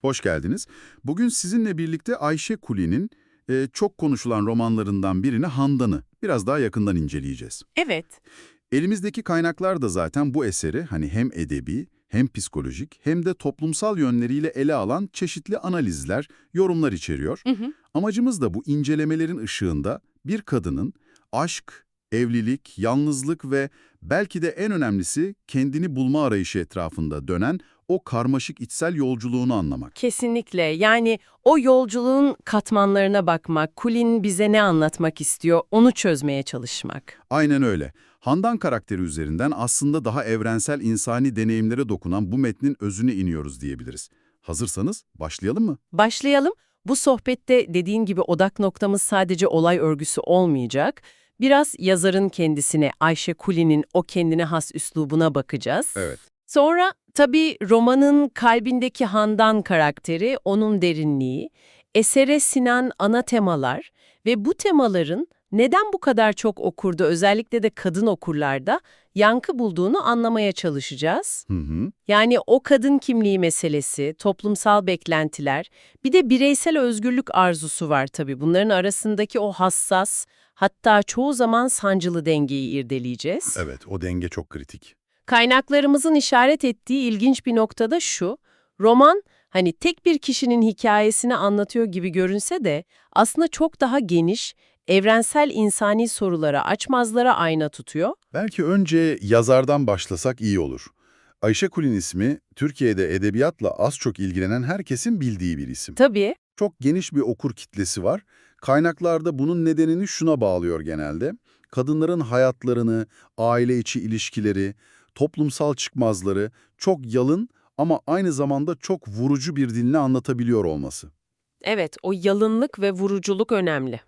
Hoş geldiniz. Bugün sizinle birlikte Ayşe Kuli'nin e, çok konuşulan romanlarından birini Handan'ı biraz daha yakından inceleyeceğiz. Evet. Elimizdeki kaynaklar da zaten bu eseri hani hem edebi hem psikolojik hem de toplumsal yönleriyle ele alan çeşitli analizler, yorumlar içeriyor. Hı hı. Amacımız da bu incelemelerin ışığında bir kadının aşk, evlilik, yalnızlık ve belki de en önemlisi kendini bulma arayışı etrafında dönen o karmaşık içsel yolculuğunu anlamak. Kesinlikle. Yani o yolculuğun katmanlarına bakmak, Kulin bize ne anlatmak istiyor, onu çözmeye çalışmak. Aynen öyle. Handan karakteri üzerinden aslında daha evrensel insani deneyimlere dokunan bu metnin özüne iniyoruz diyebiliriz. Hazırsanız başlayalım mı? Başlayalım. Bu sohbette dediğin gibi odak noktamız sadece olay örgüsü olmayacak. Biraz yazarın kendisine, Ayşe Kulin'in o kendine has üslubuna bakacağız. Evet. Sonra tabii romanın kalbindeki Handan karakteri, onun derinliği, esere sinen ana temalar ve bu temaların neden bu kadar çok okurda, özellikle de kadın okurlarda yankı bulduğunu anlamaya çalışacağız. Hı hı. Yani o kadın kimliği meselesi, toplumsal beklentiler, bir de bireysel özgürlük arzusu var tabii. Bunların arasındaki o hassas, hatta çoğu zaman sancılı dengeyi irdeleyeceğiz. Evet, o denge çok kritik. Kaynaklarımızın işaret ettiği ilginç bir noktada şu, roman hani tek bir kişinin hikayesini anlatıyor gibi görünse de aslında çok daha geniş, evrensel insani sorulara, açmazlara ayna tutuyor. Belki önce yazardan başlasak iyi olur. Ayşe Kulin ismi, Türkiye'de edebiyatla az çok ilgilenen herkesin bildiği bir isim. Tabii, Çok geniş bir okur kitlesi var. Kaynaklarda bunun nedenini şuna bağlıyor genelde. Kadınların hayatlarını, aile içi ilişkileri, toplumsal çıkmazları çok yalın ama aynı zamanda çok vurucu bir dille anlatabiliyor olması. evet o yalınlık ve vuruculuk önemli.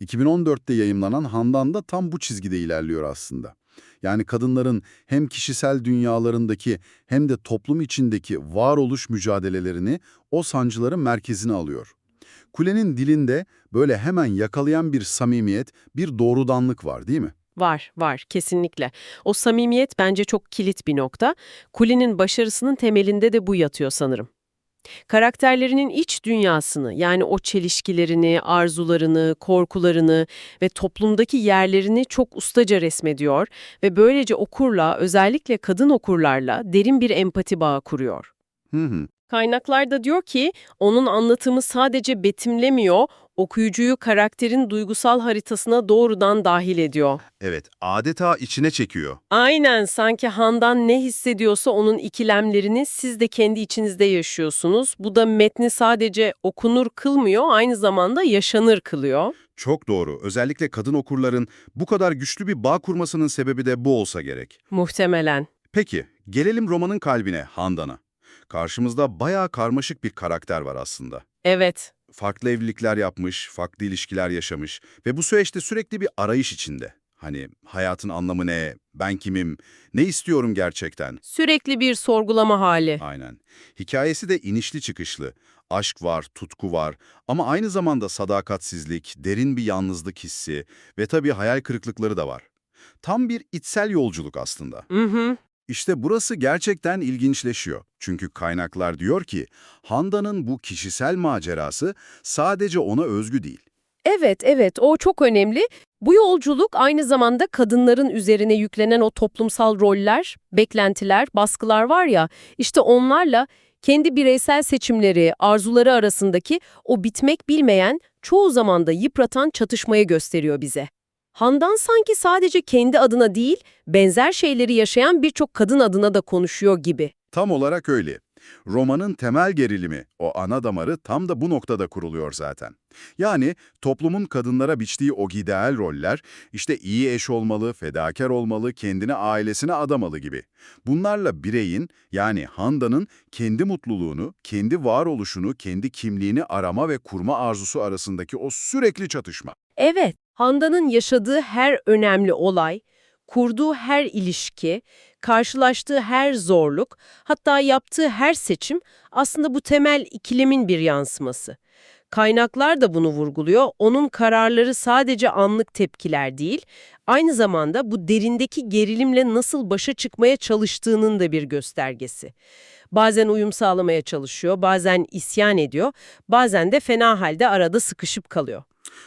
2014'te yayımlanan Handan da tam bu çizgide ilerliyor aslında. Yani kadınların hem kişisel dünyalarındaki hem de toplum içindeki varoluş mücadelelerini o sancıların merkezine alıyor. Kulenin dilinde böyle hemen yakalayan bir samimiyet, bir doğrudanlık var değil mi? Var, var kesinlikle. O samimiyet bence çok kilit bir nokta. Kuli'nin başarısının temelinde de bu yatıyor sanırım. Karakterlerinin iç dünyasını, yani o çelişkilerini, arzularını, korkularını ve toplumdaki yerlerini çok ustaca resmediyor ve böylece okurla, özellikle kadın okurlarla derin bir empati bağı kuruyor. Hı hı. Kaynaklarda diyor ki, onun anlatımı sadece betimlemiyor, okuyucuyu karakterin duygusal haritasına doğrudan dahil ediyor. Evet, adeta içine çekiyor. Aynen sanki Handan ne hissediyorsa onun ikilemlerini siz de kendi içinizde yaşıyorsunuz. Bu da metni sadece okunur kılmıyor, aynı zamanda yaşanır kılıyor. Çok doğru. Özellikle kadın okurların bu kadar güçlü bir bağ kurmasının sebebi de bu olsa gerek. Muhtemelen. Peki, gelelim romanın kalbine, Handan'a. Karşımızda bayağı karmaşık bir karakter var aslında. Evet, Farklı evlilikler yapmış, farklı ilişkiler yaşamış ve bu süreçte sürekli bir arayış içinde. Hani hayatın anlamı ne, ben kimim, ne istiyorum gerçekten? sürekli bir sorgulama hali. Aynen. Hikayesi de inişli çıkışlı. Aşk var, tutku var ama aynı zamanda sadakatsizlik, derin bir yalnızlık hissi ve tabii hayal kırıklıkları da var. Tam bir içsel yolculuk aslında. Hı hı. İşte burası gerçekten ilginçleşiyor. Çünkü kaynaklar diyor ki Handa'nın bu kişisel macerası sadece ona özgü değil. Evet, evet o çok önemli. Bu yolculuk aynı zamanda kadınların üzerine yüklenen o toplumsal roller, beklentiler, baskılar var ya, işte onlarla kendi bireysel seçimleri, arzuları arasındaki o bitmek bilmeyen, çoğu zaman da yıpratan çatışmayı gösteriyor bize. Handan sanki sadece kendi adına değil, benzer şeyleri yaşayan birçok kadın adına da konuşuyor gibi. Tam olarak öyle. Romanın temel gerilimi, o ana damarı tam da bu noktada kuruluyor zaten. Yani toplumun kadınlara biçtiği o ideal roller, işte iyi eş olmalı, fedakar olmalı, kendini ailesine adamalı gibi. Bunlarla bireyin, yani Handa'nın kendi mutluluğunu, kendi varoluşunu, kendi kimliğini arama ve kurma arzusu arasındaki o sürekli çatışma. Evet, Handan'ın yaşadığı her önemli olay, kurduğu her ilişki, karşılaştığı her zorluk, hatta yaptığı her seçim aslında bu temel ikilemin bir yansıması. Kaynaklar da bunu vurguluyor. Onun kararları sadece anlık tepkiler değil, aynı zamanda bu derindeki gerilimle nasıl başa çıkmaya çalıştığının da bir göstergesi. Bazen uyum sağlamaya çalışıyor, bazen isyan ediyor, bazen de fena halde arada sıkışıp kalıyor.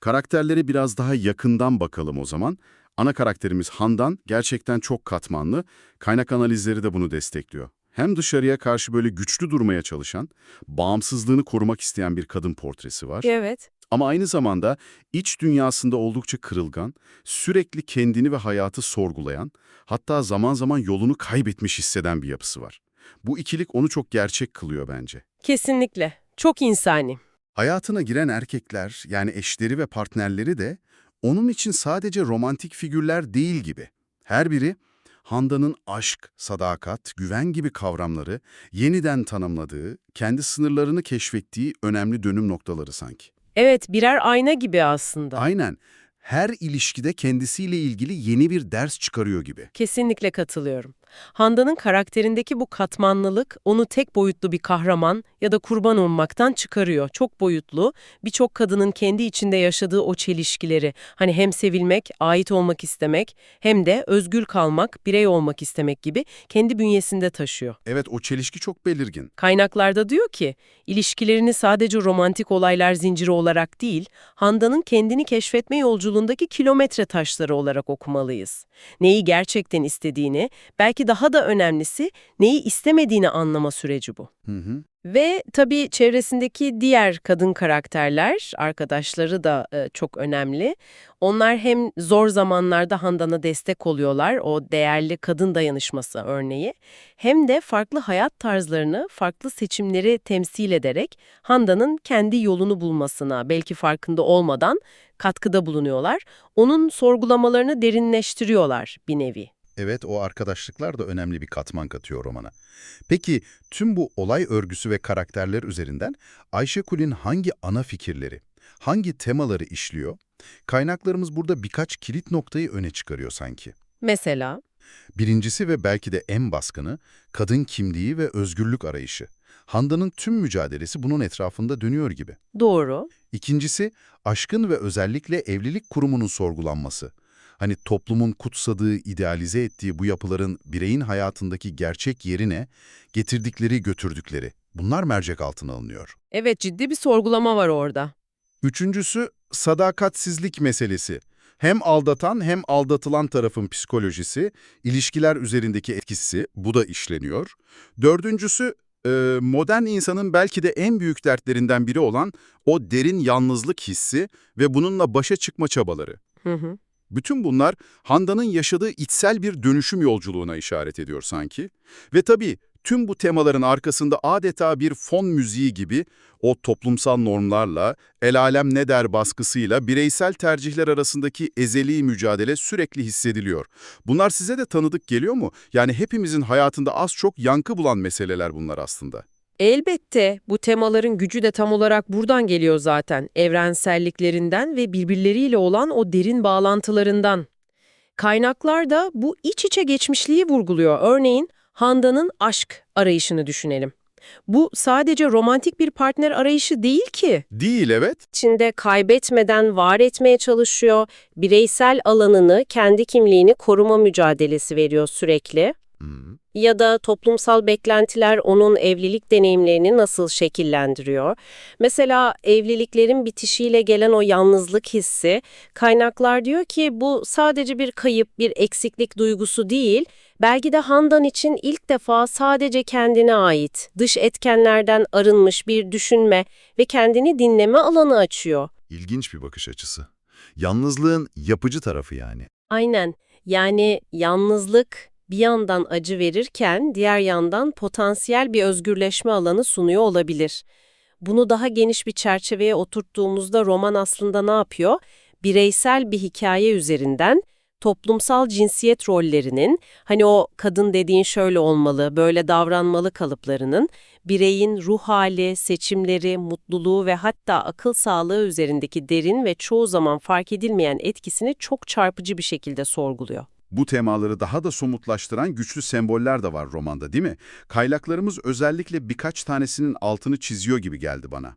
Karakterleri biraz daha yakından bakalım o zaman. Ana karakterimiz Handan gerçekten çok katmanlı. Kaynak analizleri de bunu destekliyor. Hem dışarıya karşı böyle güçlü durmaya çalışan, bağımsızlığını korumak isteyen bir kadın portresi var. Evet. Ama aynı zamanda iç dünyasında oldukça kırılgan, sürekli kendini ve hayatı sorgulayan, hatta zaman zaman yolunu kaybetmiş hisseden bir yapısı var. Bu ikilik onu çok gerçek kılıyor bence. Kesinlikle. Çok insani. Hayatına giren erkekler, yani eşleri ve partnerleri de onun için sadece romantik figürler değil gibi. Her biri Handa'nın aşk, sadakat, güven gibi kavramları yeniden tanımladığı, kendi sınırlarını keşfettiği önemli dönüm noktaları sanki. Evet, birer ayna gibi aslında. Aynen. Her ilişkide kendisiyle ilgili yeni bir ders çıkarıyor gibi. Kesinlikle katılıyorum. Handan'ın karakterindeki bu katmanlılık onu tek boyutlu bir kahraman ya da kurban olmaktan çıkarıyor. Çok boyutlu, birçok kadının kendi içinde yaşadığı o çelişkileri, hani hem sevilmek, ait olmak istemek hem de özgür kalmak, birey olmak istemek gibi kendi bünyesinde taşıyor. Evet o çelişki çok belirgin. Kaynaklarda diyor ki, ilişkilerini sadece romantik olaylar zinciri olarak değil, Handan'ın kendini keşfetme yolculuğundaki kilometre taşları olarak okumalıyız. Neyi gerçekten istediğini, belki daha da önemlisi neyi istemediğini anlama süreci bu. Hı hı. Ve tabii çevresindeki diğer kadın karakterler, arkadaşları da e, çok önemli. Onlar hem zor zamanlarda Handan'a destek oluyorlar, o değerli kadın dayanışması örneği, hem de farklı hayat tarzlarını, farklı seçimleri temsil ederek Handan'ın kendi yolunu bulmasına, belki farkında olmadan katkıda bulunuyorlar. Onun sorgulamalarını derinleştiriyorlar bir nevi. Evet, o arkadaşlıklar da önemli bir katman katıyor romana. Peki tüm bu olay örgüsü ve karakterler üzerinden Ayşe Kul'ün hangi ana fikirleri, hangi temaları işliyor? Kaynaklarımız burada birkaç kilit noktayı öne çıkarıyor sanki. Mesela Birincisi ve belki de en baskını, kadın kimliği ve özgürlük arayışı. Handan'ın tüm mücadelesi bunun etrafında dönüyor gibi. doğru, İkincisi, aşkın ve özellikle evlilik kurumunun sorgulanması. Hani toplumun kutsadığı, idealize ettiği bu yapıların bireyin hayatındaki gerçek yerine getirdikleri, götürdükleri. Bunlar mercek altına alınıyor. evet ciddi bir sorgulama var orada. Üçüncüsü, sadakatsizlik meselesi. Hem aldatan hem aldatılan tarafın psikolojisi, ilişkiler üzerindeki etkisi, bu da işleniyor. Dördüncüsü, e, modern insanın belki de en büyük dertlerinden biri olan o derin yalnızlık hissi ve bununla başa çıkma çabaları. Hı hı. Bütün bunlar Handa'nın yaşadığı içsel bir dönüşüm yolculuğuna işaret ediyor sanki. Ve tabii tüm bu temaların arkasında adeta bir fon müziği gibi o toplumsal normlarla, el alem ne der baskısıyla bireysel tercihler arasındaki ezeli mücadele sürekli hissediliyor. Bunlar size de tanıdık geliyor mu? Yani hepimizin hayatında az çok yankı bulan meseleler bunlar aslında. Elbette bu temaların gücü de tam olarak buradan geliyor zaten. Evrenselliklerinden ve birbirleriyle olan o derin bağlantılarından. Kaynaklar da bu iç içe geçmişliği vurguluyor. Örneğin Handa'nın aşk arayışını düşünelim. Bu sadece romantik bir partner arayışı değil ki. Değil evet. İçinde kaybetmeden var etmeye çalışıyor. Bireysel alanını, kendi kimliğini koruma mücadelesi veriyor sürekli. Hmm. Ya da toplumsal beklentiler onun evlilik deneyimlerini nasıl şekillendiriyor? Mesela evliliklerin bitişiyle gelen o yalnızlık hissi, kaynaklar diyor ki bu sadece bir kayıp, bir eksiklik duygusu değil, belki de Handan için ilk defa sadece kendine ait, dış etkenlerden arınmış bir düşünme ve kendini dinleme alanı açıyor. İlginç bir bakış açısı. Yalnızlığın yapıcı tarafı yani. Aynen. Yani yalnızlık bir yandan acı verirken diğer yandan potansiyel bir özgürleşme alanı sunuyor olabilir. Bunu daha geniş bir çerçeveye oturttuğumuzda roman aslında ne yapıyor? Bireysel bir hikaye üzerinden toplumsal cinsiyet rollerinin, hani o kadın dediğin şöyle olmalı, böyle davranmalı kalıplarının, bireyin ruh hali, seçimleri, mutluluğu ve hatta akıl sağlığı üzerindeki derin ve çoğu zaman fark edilmeyen etkisini çok çarpıcı bir şekilde sorguluyor. Bu temaları daha da somutlaştıran güçlü semboller de var romanda değil mi? Kaynaklarımız özellikle birkaç tanesinin altını çiziyor gibi geldi bana.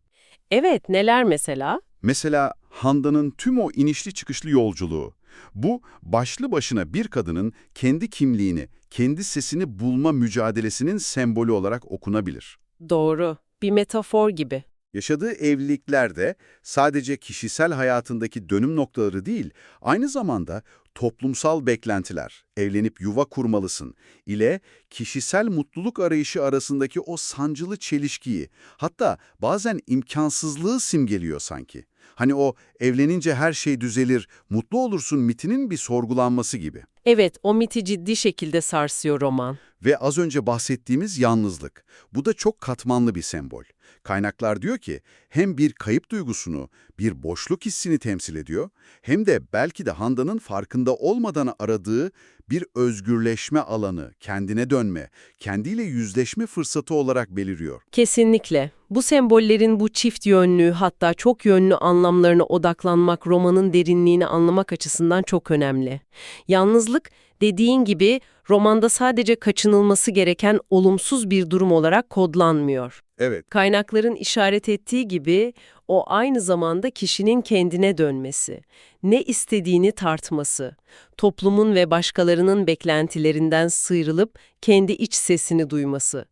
Evet, neler mesela? Mesela Handa'nın tüm o inişli çıkışlı yolculuğu. Bu başlı başına bir kadının kendi kimliğini, kendi sesini bulma mücadelesinin sembolü olarak okunabilir. Doğru. Bir metafor gibi. Yaşadığı evlilikler de sadece kişisel hayatındaki dönüm noktaları değil, aynı zamanda toplumsal beklentiler, evlenip yuva kurmalısın ile kişisel mutluluk arayışı arasındaki o sancılı çelişkiyi, hatta bazen imkansızlığı simgeliyor sanki. Hani o evlenince her şey düzelir, mutlu olursun mitinin bir sorgulanması gibi. Evet, o miti ciddi şekilde sarsıyor roman. Ve az önce bahsettiğimiz yalnızlık. Bu da çok katmanlı bir sembol. Kaynaklar diyor ki hem bir kayıp duygusunu, bir boşluk hissini temsil ediyor, hem de belki de Handan'ın farkında olmadan aradığı bir özgürleşme alanı, kendine dönme, kendiyle yüzleşme fırsatı olarak beliriyor. Kesinlikle. Bu sembollerin bu çift yönlü hatta çok yönlü anlamlarına odaklanmak romanın derinliğini anlamak açısından çok önemli. Yalnızlık dediğin gibi romanda sadece kaçınılması gereken olumsuz bir durum olarak kodlanmıyor. Evet, Kaynakların işaret ettiği gibi o aynı zamanda kişinin kendine dönmesi, ne istediğini tartması, toplumun ve başkalarının beklentilerinden sıyrılıp kendi iç sesini duyması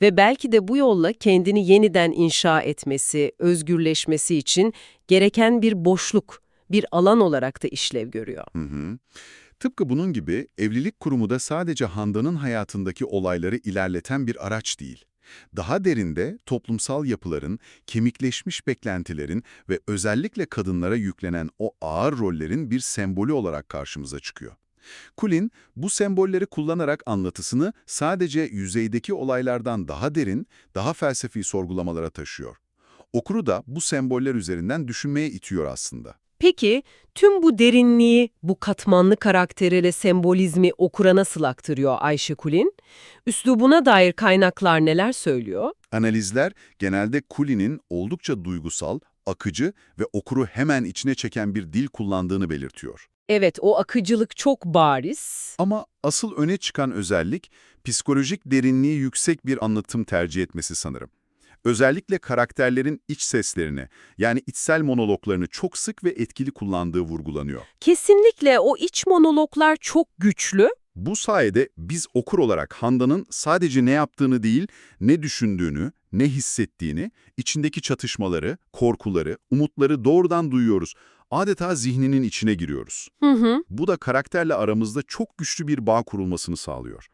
ve belki de bu yolla kendini yeniden inşa etmesi, özgürleşmesi için gereken bir boşluk, bir alan olarak da işlev görüyor. Hı hı. Tıpkı bunun gibi evlilik kurumu da sadece Handan'ın hayatındaki olayları ilerleten bir araç değil. Daha derinde toplumsal yapıların, kemikleşmiş beklentilerin ve özellikle kadınlara yüklenen o ağır rollerin bir sembolü olarak karşımıza çıkıyor. Kulin, bu sembolleri kullanarak anlatısını sadece yüzeydeki olaylardan daha derin, daha felsefi sorgulamalara taşıyor. Okuru da bu semboller üzerinden düşünmeye itiyor aslında. Peki tüm bu derinliği, bu katmanlı karakteriyle sembolizmi okura nasıl aktarıyor Ayşe Kulin? Üslubuna dair kaynaklar neler söylüyor? Analizler genelde Kulin'in oldukça duygusal, akıcı ve okuru hemen içine çeken bir dil kullandığını belirtiyor. Evet, o akıcılık çok bariz. Ama asıl öne çıkan özellik psikolojik derinliği yüksek bir anlatım tercih etmesi sanırım. Özellikle karakterlerin iç seslerini, yani içsel monologlarını çok sık ve etkili kullandığı vurgulanıyor. Kesinlikle o iç monologlar çok güçlü. Bu sayede biz okur olarak Handan'ın sadece ne yaptığını değil, ne düşündüğünü, ne hissettiğini, içindeki çatışmaları, korkuları, umutları doğrudan duyuyoruz. Adeta zihninin içine giriyoruz. Hı hı. Bu da karakterle aramızda çok güçlü bir bağ kurulmasını sağlıyor.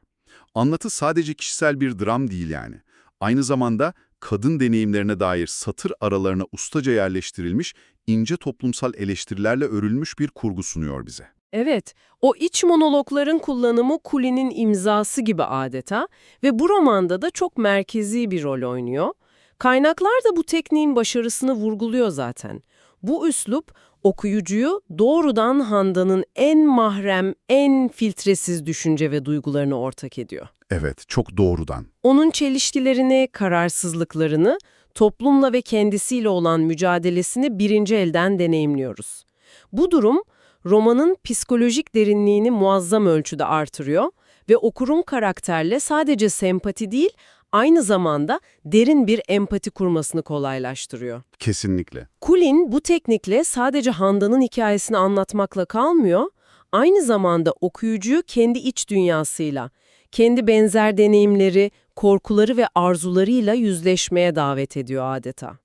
Anlatı sadece kişisel bir dram değil yani. Aynı zamanda kadın deneyimlerine dair satır aralarına ustaca yerleştirilmiş, ince toplumsal eleştirilerle örülmüş bir kurgu sunuyor bize. Evet, o iç monologların kullanımı Kulin'in imzası gibi adeta ve bu romanda da çok merkezi bir rol oynuyor. Kaynaklar da bu tekniğin başarısını vurguluyor zaten. Bu üslup okuyucuyu doğrudan Handan'ın en mahrem, en filtresiz düşünce ve duygularını ortak ediyor. Evet, çok doğrudan. Onun çelişkilerini, kararsızlıklarını, toplumla ve kendisiyle olan mücadelesini birinci elden deneyimliyoruz. Bu durum, romanın psikolojik derinliğini muazzam ölçüde artırıyor ve okurun karakterle sadece sempati değil, aynı zamanda derin bir empati kurmasını kolaylaştırıyor. Kesinlikle. Kulin bu teknikle sadece Handan'ın hikayesini anlatmakla kalmıyor, aynı zamanda okuyucuyu kendi iç dünyasıyla, kendi benzer deneyimleri, korkuları ve arzularıyla yüzleşmeye davet ediyor adeta.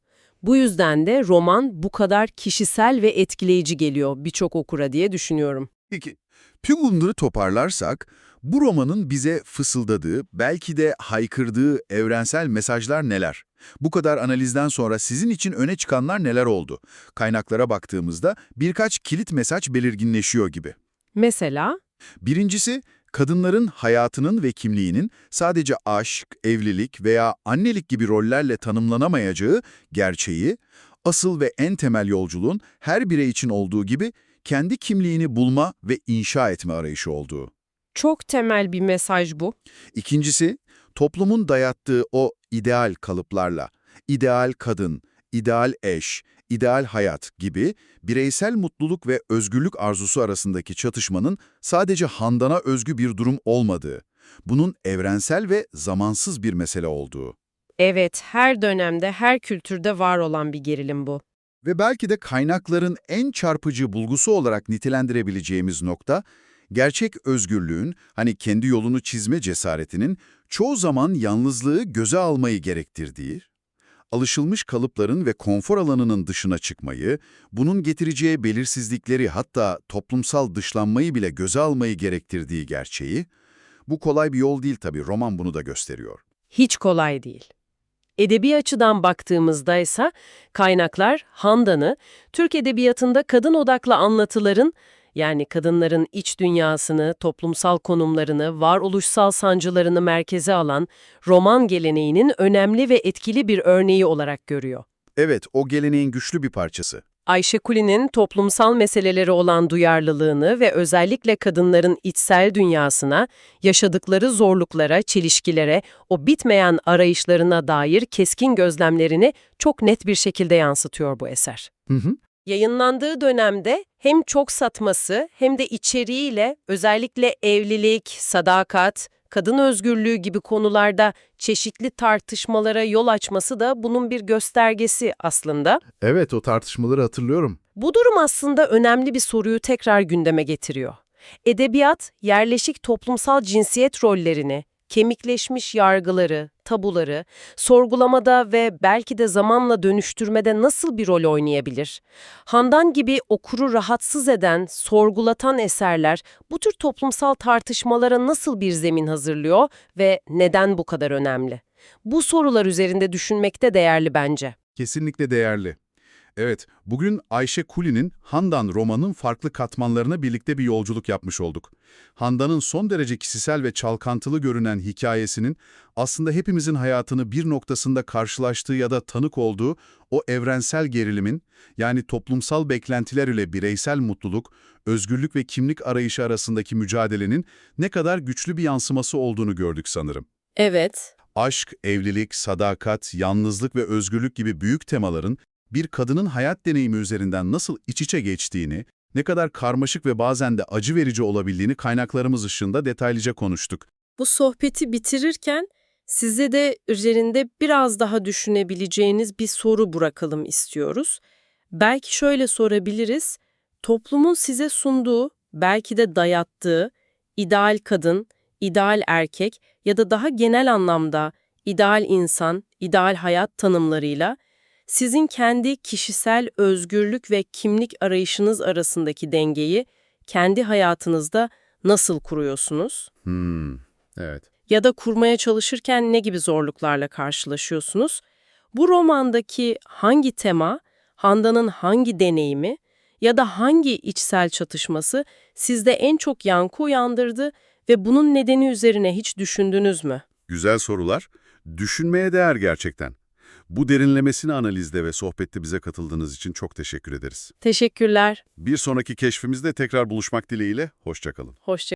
Bu yüzden de roman bu kadar kişisel ve etkileyici geliyor birçok okura diye düşünüyorum. Peki, tüm bunları toparlarsak, bu romanın bize fısıldadığı, belki de haykırdığı evrensel mesajlar neler? Bu kadar analizden sonra sizin için öne çıkanlar neler oldu? Kaynaklara baktığımızda birkaç kilit mesaj belirginleşiyor gibi. Mesela, Birincisi, kadınların hayatının ve kimliğinin sadece aşk, evlilik veya annelik gibi rollerle tanımlanamayacağı gerçeği, asıl ve en temel yolculuğun her birey için olduğu gibi kendi kimliğini bulma ve inşa etme arayışı olduğu. çok temel bir mesaj bu. İkincisi, toplumun dayattığı o ideal kalıplarla, ideal kadın, ideal eş, ideal hayat gibi bireysel mutluluk ve özgürlük arzusu arasındaki çatışmanın sadece Handan'a özgü bir durum olmadığı, bunun evrensel ve zamansız bir mesele olduğu. Evet, her dönemde, her kültürde var olan bir gerilim bu. Ve belki de kaynakların en çarpıcı bulgusu olarak nitelendirebileceğimiz nokta, Gerçek özgürlüğün, hani kendi yolunu çizme cesaretinin çoğu zaman yalnızlığı göze almayı gerektirdiği, alışılmış kalıpların ve konfor alanının dışına çıkmayı, bunun getireceği belirsizlikleri hatta toplumsal dışlanmayı bile göze almayı gerektirdiği gerçeği, bu kolay bir yol değil tabii, roman bunu da gösteriyor. Hiç kolay değil. Edebi açıdan baktığımızda ise kaynaklar Handan'ı Türk edebiyatında kadın odaklı anlatıların yani kadınların iç dünyasını, toplumsal konumlarını, varoluşsal sancılarını merkeze alan roman geleneğinin önemli ve etkili bir örneği olarak görüyor. Evet, o geleneğin güçlü bir parçası. Ayşe Kuli'nin toplumsal meselelere olan duyarlılığını ve özellikle kadınların içsel dünyasına, yaşadıkları zorluklara, çelişkilere, o bitmeyen arayışlarına dair keskin gözlemlerini çok net bir şekilde yansıtıyor bu eser. Hı hı. Yayınlandığı dönemde hem çok satması hem de içeriğiyle özellikle evlilik, sadakat, kadın özgürlüğü gibi konularda çeşitli tartışmalara yol açması da bunun bir göstergesi aslında. Evet, o tartışmaları hatırlıyorum. Bu durum aslında önemli bir soruyu tekrar gündeme getiriyor. Edebiyat, yerleşik toplumsal cinsiyet rollerini, kemikleşmiş yargıları, tabuları, sorgulamada ve belki de zamanla dönüştürmede nasıl bir rol oynayabilir? Handan gibi okuru rahatsız eden, sorgulatan eserler bu tür toplumsal tartışmalara nasıl bir zemin hazırlıyor ve neden bu kadar önemli? Bu sorular üzerinde düşünmekte değerli bence. Kesinlikle değerli. Evet, bugün Ayşe Kuli'nin Handan romanın farklı katmanlarına birlikte bir yolculuk yapmış olduk. Handan'ın son derece kişisel ve çalkantılı görünen hikayesinin aslında hepimizin hayatını bir noktasında karşılaştığı ya da tanık olduğu o evrensel gerilimin, yani toplumsal beklentiler ile bireysel mutluluk, özgürlük ve kimlik arayışı arasındaki mücadelenin ne kadar güçlü bir yansıması olduğunu gördük sanırım. Evet. Aşk, evlilik, sadakat, yalnızlık ve özgürlük gibi büyük temaların bir kadının hayat deneyimi üzerinden nasıl iç içe geçtiğini, ne kadar karmaşık ve bazen de acı verici olabildiğini kaynaklarımız ışığında detaylıca konuştuk. Bu sohbeti bitirirken size de üzerinde biraz daha düşünebileceğiniz bir soru bırakalım istiyoruz. Belki şöyle sorabiliriz. Toplumun size sunduğu, belki de dayattığı ideal kadın, ideal erkek ya da daha genel anlamda ideal insan, ideal hayat tanımlarıyla sizin kendi kişisel özgürlük ve kimlik arayışınız arasındaki dengeyi kendi hayatınızda nasıl kuruyorsunuz? Hmm, evet. ya da kurmaya çalışırken ne gibi zorluklarla karşılaşıyorsunuz? Bu romandaki hangi tema, Handan'ın hangi deneyimi ya da hangi içsel çatışması sizde en çok yankı uyandırdı ve bunun nedeni üzerine hiç düşündünüz mü? Güzel sorular. Düşünmeye değer gerçekten. Bu derinlemesine analizde ve sohbette bize katıldığınız için çok teşekkür ederiz. Teşekkürler. Bir sonraki keşfimizde tekrar buluşmak dileğiyle, hoşçakalın. Hoşça